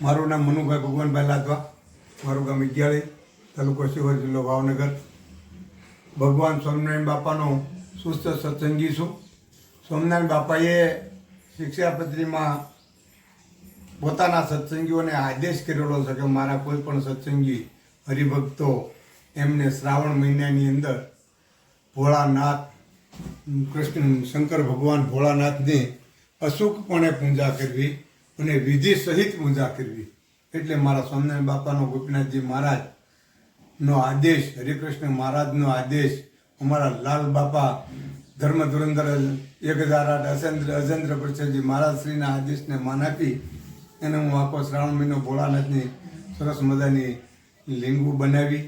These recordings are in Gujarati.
મારું નામ મનુભાઈ ભગવાનભાઈ લાદવા મારું ગામ વિદ્યાલય તાલુકો શિવર જિલ્લો ભાવનગર. ભગવાન સ્વામિનારાયણ બાપાનો સુસ્ત સત્સંગી છું. સ્વામિનારાયણ બાપાએ શિક્ષાપત્રીમાં પોતાના સત્સંગીઓને આદેશ કરેલો છે કે મારા કોઈ પણ સત્સંગી, હરિભક્તો એમને શ્રાવણ મહિનાની અંદર ભોળાનાથ, કૃષ્ણ, શંકર ભગવાન ભોળાનાથની અચૂકપણે પૂજા કરવી. અને વિધિ સહિત પૂજા કરવી. એટલે મારા સ્વામિનારાયણ બાપાનો ગોપીનાથજી મહારાજનો આદેશ, હરિકૃષ્ણ મહારાજનો આદેશ, અમારા લાલ બાપા ધર્મ ધુરંધર એક હજાર આઠ અજેન્દ્ર અજેન્દ્ર પ્રસાદજી મહારાજશ્રીના આદેશને માન આપી એને હું આખો શ્રાવણ મહિનો ભોળાનાથની સરસ મજાની લિંગુ બનાવી,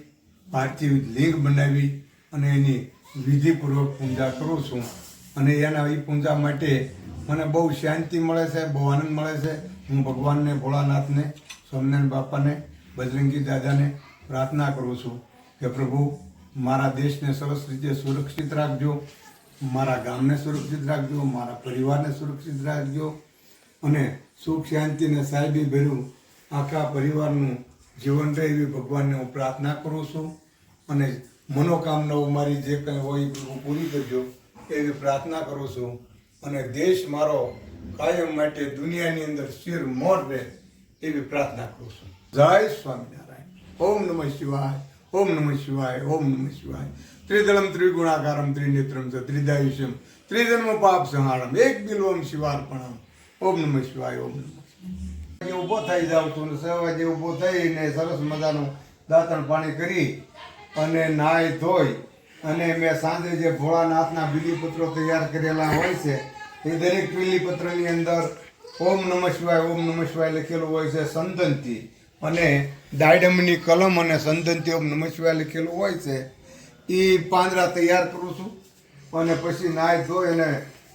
પાર્થિવ લિંગ બનાવી અને એની વિધિપૂર્વક પૂજા કરું છું. અને એના એ પૂજા માટે મને બહુ શાંતિ મળે છે, બહુ આનંદ મળે છે. હું ભગવાનને, ભોળાનાથને, સ્વામિનારાયણ બાપાને, બજરંગી દાદાને પ્રાર્થના કરું છું કે પ્રભુ, મારા દેશને સરસ રીતે સુરક્ષિત રાખજો, મારા ગામને સુરક્ષિત રાખજો, મારા પરિવારને સુરક્ષિત રાખજો અને સુખ શાંતિને સાહેબી ભર્યું આખા પરિવારનું જીવન રહે એવી ભગવાનને હું પ્રાર્થના કરું છું અને મનોકામનાઓ મારી જે કંઈ હોય એ પૂરી કરજો એવી પ્રાર્થના કરું છું. અને દેશ મારો કાયમ માટે દુનિયાની અંદર શિર મોર રહે એવી પ્રાર્થના કરું છું. જય સ્વામિનારાયણ. ઓમ નમઃ શિવાય, ઓમ નમઃ શિવાય, ઓમ નમઃ શિવાય. ત્રિદળમ ત્રિગુણાકારમ ત્રિનેત્રમ ચ ત્રિદાયુષ્યમ ત્રિજન્મ પાપ સંહારમ એક બિલવમ શિવાર્પણમ. ઓમ નમઃ શિવાય, ઓમ નમઃ ઊભો થઈ જાઉં છું છ વાગે ઊભો થઈને સરસ મજાનું દાંતણ પાણી કરી અને નાય ધોઈ અને મેં સાંજે જે ભોળાનાથના બીલીપત્રો તૈયાર કરેલા હોય છે, એ દરેક બીલીપત્રની અંદર ઓમ નમઃ શિવાય, ઓમ નમઃ શિવાય લખેલું હોય છે સંદનથી અને ડાયડમની કલમ અને સંદનથી ઓમ નમઃ શિવાય લખેલું હોય છે, એ પાંદડા તૈયાર કરું છું. અને પછી નાહી ધોઈ અને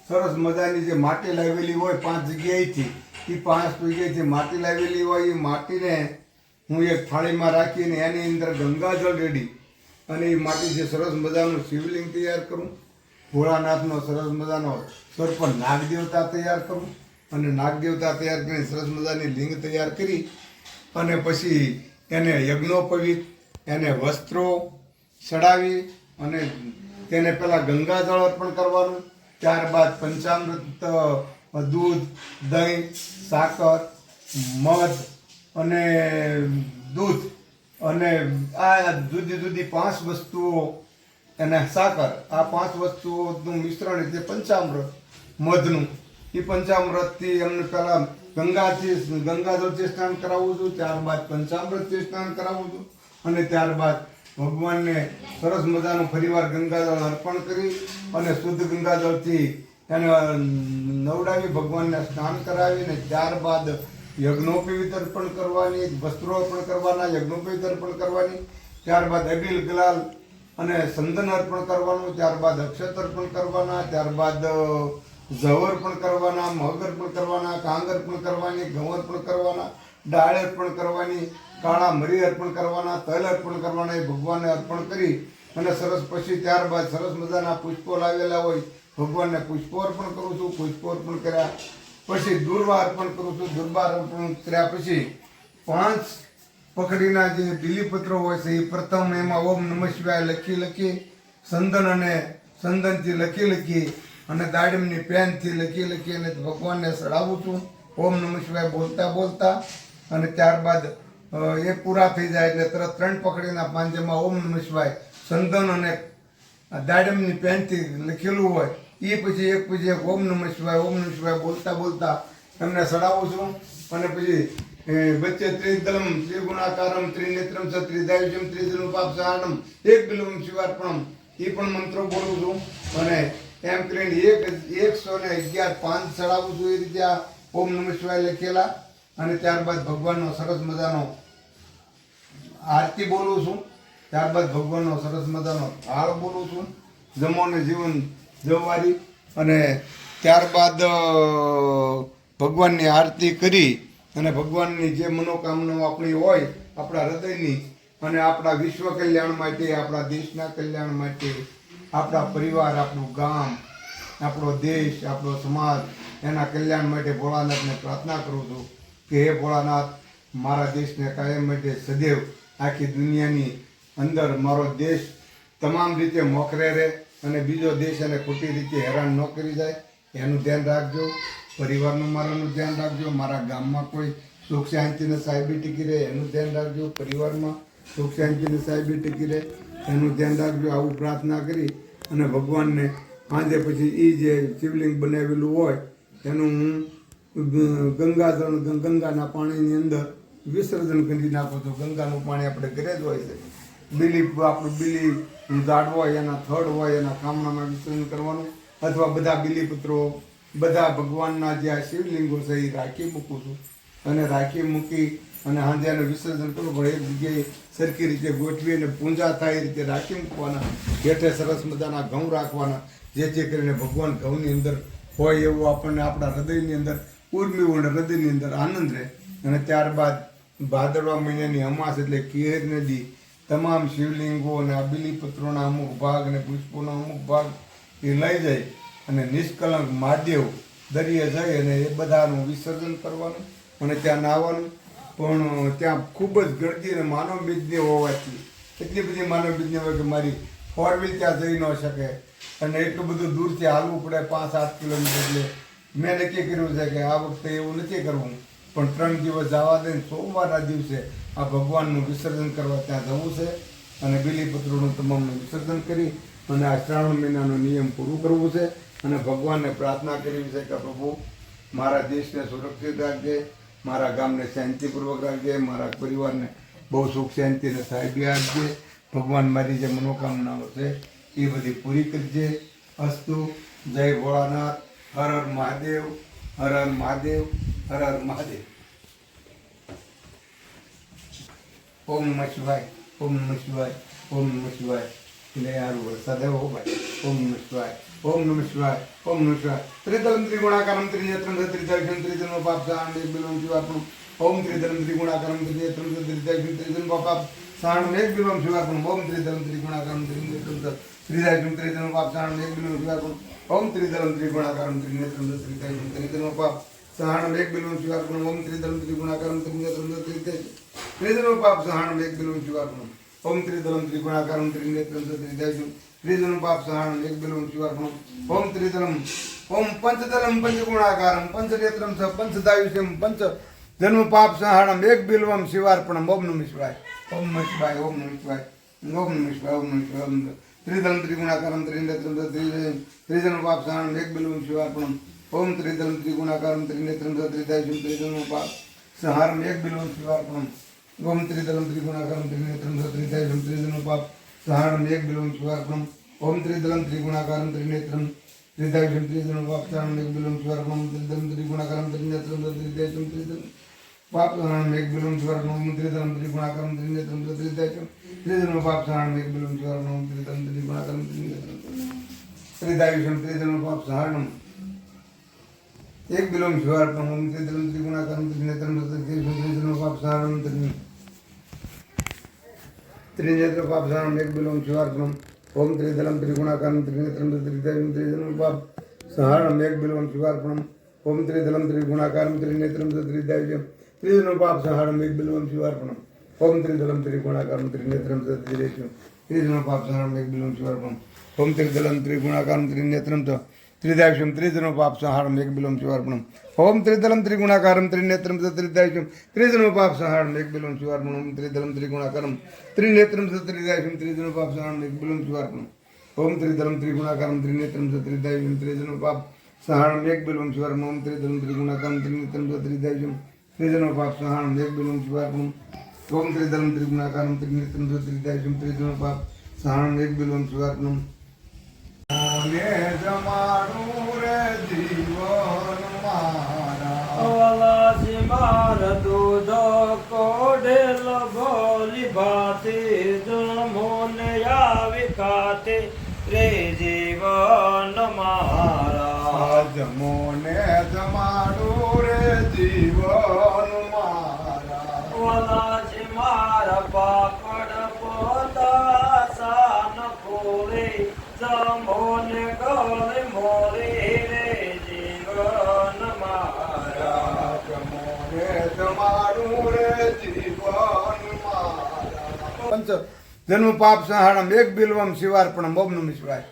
સરસ મજાની જે માટી લાવેલી હોય પાંચ જગ્યાએથી, એ પાંચ જગ્યાએથી માટી લાવેલી હોય એ માટીને હું એક થાળીમાં રાખીને એની અંદર ગંગાજળ રેડી અને એ માટી જે સરસ મજાનું શિવલિંગ તૈયાર કરું. ભોળાનાથનો સરસ મજાનો સર્પ નાગદેવતા તૈયાર કરું અને નાગદેવતા તૈયાર કરીને સરસ મજાની લિંગ તૈયાર કરી અને પછી એને યજ્ઞોપવિત એને વસ્ત્રો ચડાવી અને તેને પહેલાં ગંગાજળ અર્પણ કરવાનું. ત્યારબાદ પંચામૃત દૂધ, દહીં, સાકર, મધ અને દૂધ અને આ જુદી જુદી પાંચ વસ્તુઓ અને સાકર, આ પાંચ વસ્તુઓનું મિશ્રણ એટલે પંચામૃત, મધનું. એ પંચામૃતથી એમને પહેલાં ગંગાથી ગંગાજળથી સ્નાન કરાવું છું, ત્યારબાદ પંચામૃતથી સ્નાન કરાવું છું અને ત્યારબાદ ભગવાનને સરસ મજાનું ફરીવાર ગંગાજળ અર્પણ કરી અને શુદ્ધ ગંગાજળથી એને નવડાવી ભગવાનને સ્નાન કરાવીને ત્યારબાદ યજ્ઞોપવિત તર્પણ કરવાની વસ્ત્રો અર્પણ કરવાના યજ્ઞોપવિત તર્પણ કરવાની, ત્યારબાદ અબિલ ગલાલ અને સંદન અર્પણ કરવાનું, ત્યારબાદ અક્ષત અર્પણ કરવાના, ત્યારબાદ ઝવર પણ કરવાના, મગ અર્પણ કરવાના, કાંગ અર્પણ કરવાની, ઘઉં અર્પણ કરવાના, ડાળ અર્પણ કરવાની, કાળા મરી અર્પણ કરવાના, તલ અર્પણ કરવાના, એ ભગવાનને અર્પણ કરી અને સરસ પછી ત્યારબાદ સરસ મજાના પુષ્પો લાવેલા હોય, ભગવાનને પુષ્પો અર્પણ કરું છું, પુષ્પો અર્પણ કર્યા પછી દુર્વા અર્પણ કરું છું દુર્વા અર્પણ કર્યા પછી પાંચ પકડીના જે બીલીપત્રો હોય છે, એ પ્રથમ એમાં ઓમ નમઃ શિવાય લખી લખી, સંદન અને સંદનથી લખી લખી અને દાડમની પેનથી લખી લખી અને ભગવાનને ચડાવું છું. ઓમ નમઃ શિવાય બોલતા બોલતા અને ત્યારબાદ એ પૂરા થઈ જાય એટલે તરત ત્રણ પકડીના પાંજેમાં ઓમ નમઃ શિવાય સંદન અને દાડમની પેનથી લખેલું હોય. એ પછી એક પછી એક ઓમ નમઃ શિવાય, ઓમ નમઃ શિવાય બોલતા બોલતા એમને ચડાવું છું. અને પછી વચ્ચે ત્રિદલમ, ત્રિગુણાકારમ, ત્રિનેત્રમ ત્રિજનું પાપ સહારણમ એક બિલમ શિવાર્પણમ એ પણ મંત્રો બોલું છું. અને એમ કરીને એક, એકસો ને અગિયાર પાંચ ચડાવું છું એ રીતે આ ઓમ નમઃ શિવાય લખેલા. અને ત્યારબાદ ભગવાનનો સરસ મજાનો આરતી બોલું છું. ત્યારબાદ ભગવાનનો સરસ મજાનો થાળ બોલું છું. જમોને જીવન જવારી અને ત્યારબાદ ભગવાનની આરતી કરી અને ભગવાનની જે મનોકામનાઓ આપણી હોય આપણા હૃદયની અને આપણા વિશ્વ કલ્યાણ માટે, આપણા દેશના કલ્યાણ માટે, આપણા પરિવાર, આપણું ગામ, આપણો દેશ, આપણો સમાજ, એના કલ્યાણ માટે ભોળાનાથને પ્રાર્થના કરું છું કે હે ભોળાનાથ, મારા દેશને કાયમ માટે સદૈવ આખી દુનિયાની અંદર, મારો દેશ તમામ રીતે મોખરે રહે અને બીજો દેશ એને ખોટી રીતે હેરાન ન કરી જાય, એનું ધ્યાન રાખજો, પરિવારનું મારાનું ધ્યાન રાખજો, મારા ગામમાં કોઈ સુખ શાંતિને સાહેબી ટકી રહે, એનું ધ્યાન રાખજો, પરિવારમાં સુખ શાંતિને સાહેબી ટકી રહે, એનું ધ્યાન રાખજો, આવું પ્રાર્થના કરી અને ભગવાનને સાંજે પછી એ જે શિવલિંગ બનાવેલું હોય, એનું હું ગંગાજળ ગંગાના પાણીની અંદર વિસર્જન કરી નાખું છું. ગંગાનું પાણી આપણે ઘરે જ હોય છે. બીલી આપણું બીલી ઝાડ હોય, એના થડ હોય, એના કામનામાં વિસર્જન કરવાનું. અથવા બધા બીલીપત્રો બધા ભગવાનના જે આ શિવલિંગો છે, એ રાખી મૂકું છું. અને રાખી મૂકી અને સાંજે વિસર્જન કરવું પડે એક જગ્યાએ સરખી રીતે ગોઠવી અને પૂંજા થાય એ રીતે રાખી મૂકવાના. હેઠે સરસ મજાના ઘઉં રાખવાના. જેથી કરીને ભગવાન ઘઉંની અંદર હોય એવું આપણને આપણા હૃદયની અંદર ઉર્મી અને હૃદયની અંદર આનંદ રહે. અને ત્યારબાદ ભાદરવા મહિનાની અમાસ એટલે કિહેર નદી તમામ શિવલિંગો અને બીલીપત્રોના અમુક ભાગ અને પુષ્પોના અમુક ભાગ એ લઈ જાય અને નિષ્કલંક મહાદેવ દરિયે જઈ અને એ બધાનું વિસર્જન કરવાનું અને ત્યાં નાહવાનું. પણ ત્યાં ખૂબ જ ગળદી અને માનવ બીજને હોવાથી, એટલી બધી માનવ બીજને હોય કે મારી ફોર વ્હીલ ત્યાં જઈ ન શકે. અને એટલું બધું દૂરથી હાલવું પડે પાંચ સાત કિલોમીટર એટલે. મેં નક્કી કર્યું છે કે આ વખતે એવું નથી કરવું. પણ ત્રણ દિવસ જવા દઈને સોમવારના દિવસે આ ભગવાનનું વિસર્જન કરવા ત્યાં જવું છે અને બિલીપત્રોનું તમામનું વિસર્જન કરી અને આ શ્રાવણ મહિનાનો નિયમ પૂરું કરવું છે અને ભગવાનને પ્રાર્થના કરવી છે કે પ્રભુ, મારા દેશને સુરક્ષિત રાખજે, મારા ગામને શાંતિપૂર્વક રાખજે, મારા પરિવારને બહુ સુખ શાંતિ અને સાહેબી આપજે, ભગવાન મારી જે મનોકામનાઓ છે એ બધી પૂરી કરજે. અસ્તુ, જય ભોળાનાથ, હર હર મહાદેવ, હર હર મહાદેવ. હર હર મહાદેવ ઓમ નમઃ શિવાય ઓમ નમઃ શિવાય ઓમ નમઃ શિવાય એટલે યાર વરસાદ આવ્યો ભાઈ ઓમ નમઃ શિવાય ઓમ નમઃ શિવાય ઓમ નમઃ શિવાય ત્રિદલમ ત્રિગુણાકારમ ત્રિનેત્રમ ત્રિદર્શન ત્રિજન્મ પાપ સાંડે બિલમ શિવાર્પણમ ઓમ ત્રિદલમ ત્રિગુણાકારમ ત્રિનેત્રમ ત્રિદર્શન ત્રિજન્મ પાપ સાંડ એક બિલમ શિવાર્પણમ ઓમ ત્રિદલમ ત્રિગુણાકારમ ત્રિનેત્રમ ત્રિદર્શન ત્રિજન્મ પાપ સાંડ એક બિલમ શિવાર્પણમ ઓમ ત્રિદલમ ત્રિગુણાકારમ ત્રિનેત્રમ ત્રિદર્શન ત્રિજન્મ પાપ સહાણ એક સ્વીકાર શિવાર્પણમ ઓમ ત્રિદલમ ત્રિગુણાકારમ ત્રિનેત્રમ ત્રિદર્શન ત્રિજન્મ પાપ સહાણ એક સ્વીકાર શિવાર્પણમ ઓમ ત્રિદલમ ત્રિગુણાકારમ ત્રિનેત્રમ ત્રિદર્શન ત્રિજન્મ પાપ સહાણ એક સ્વીકાર શિવાર્પણમ ઓમ ત્રિદલમ ઓમ પંચદલમ પંચગુણાકારમ પંચનેત્રમ સ પંચદાયુષ્યમ પંચ. જન્મ પાપ સહાણમ એક બિલ્વમ શિવાર્પણમ ઓમ નમઃ શિવાય. ઓમ નમઃ શિવાય, ઓમ નમઃ શિવાય. ઓમ નમઃ શિવાય, ઓમ નમઃ શિવાય ત્રિદલમ ત્રિગુણાકારમ ત્રિનેત્રમ સ ત્રિજન્મ ત્રિજન્મ પાપ સહાણમ એક બિલ્વમ શિવાર્પણમ ઓમ ત્રિદલમ ત્રિગુણાકારમ ત્રિનેત્રમ સ ત્રિદાયુષ્યમ ત્રિજન્મ પાપ સહારમ એક બિલ્વમ શિવાર્પણમ ઓમ ત્રિદલમ ત્રિગુણાકારમ ત્રિનેત્રમ સ ત્રિદાયુષ્યમ ત્રિજન્મ પાપ સહારમ એક બિલ્વમ શિવાર્પણમ ઓમ ત્રિદલમ ત્રિગુણાકારમ ત્રિનેત્રમ ત્રિદાયુષમ ત્રિદલમ પાપસાણમ એક બિલમ સ્વર્ણમ ત્રિદલમ ત્રિગુણાકારમ ત્રિનેત્રમ ત્રિદાયુષમ ત્રિદલમ પાપસાણમ એક બિલમ સ્વર્ણમ ત્રિદલમ ત્રિગુણાકારમ ત્રિનેત્રમ ત્રિદાયુષમ ત્રિદલમ પાપસાણમ એક બિલમ સ્વર્ણમ ત્રિદલમ ત્રિગુણાકારમ ત્રિનેત્રમ ત્રિદાયુષમ ત્રિદલમ પાપસાણમ એક બિલમ સ્વર્ણમ ઓમ તે ધર્મ ત્રિગુણા કર્મ ત્રિદલમ પાપસાણમ ત્રિ ત્રિનેત્ર પાપસાણમ એક બિલમ સ્વર્ણમ ઓમ ત્રિદલમ ત્રિગુણાકારમ ત્રિનેત્રમ ત્રિદલમ ત્રિદલમ પાપ સહારણમ એક બિલવમ શિવાર્પણમ ઓમ ત્રિદલમ ત્રિગુણાકારમ ત્રિનેત્રમ ત્રિદાયુજમ ત્રિદલમ પાપ સહારણમ એક બિલવમ શિવાર્પણમ ઓમ ત્રિદલમ ત્રિગુણાકારમ ત્રિનેત્રમ ત્રિદયજમ ત્રિદલમ પાપ સહારણમ એક બિલવમ શિવાર્પણમ ઓમ ત્રિદલમ ત્રિગુણાકારમ ત્રિનેત્રમ ચ ત્રિદાયુષમ ત્રિજનો પાપ સંહારમ એક બિલમ શિવાર્પણમ ઓમ ત્રિદલમ ત્રિગુણાકારમ ત્રિનેત્રમ ચ પાપ સંહારમ એક બિલમ શિવાર્પણમ ઓમ ત્રિદલમ ત્રિગુણાકારમ ત્રિનેત્રમ ચ ત્રિદાયુષમ ત્રિજનો પાપ સંહારમ એક બિલમ શિવાર્પણમ ઓમ ત્રિદલમ ત્રિગુણાકારમ ત્રિનેત્રમ ચ ત્રિદાયુષમ ત્રિજનો પાપ સંહારમ એક બિલમ શિવાર્પણમ ઓમ ત્રિદલમ ત્રિગુણાકારમ ત્રિનેત્રમ ચ ત્રિદાયુષમ ત્રિજનો પાપ સંહારમ એક બિલમ શિવાર્પણમ ઓમ ત્રિદલમ ત્રિગુણાકારમ ત્રિનેત્રમ શિવાર્પણમ ને જમાડું રે જીવન મારા માર દૂધ કોડેલ ભોલી ભાતે જમોને આવી ખાતે રે જીવન મારા જમોને જમાડું રે જીવન મારા માર પાપડ જન્મ પાપ સંહારમ એક બિલવમ શિવાર્પણમ ઓમ નમ શિવાય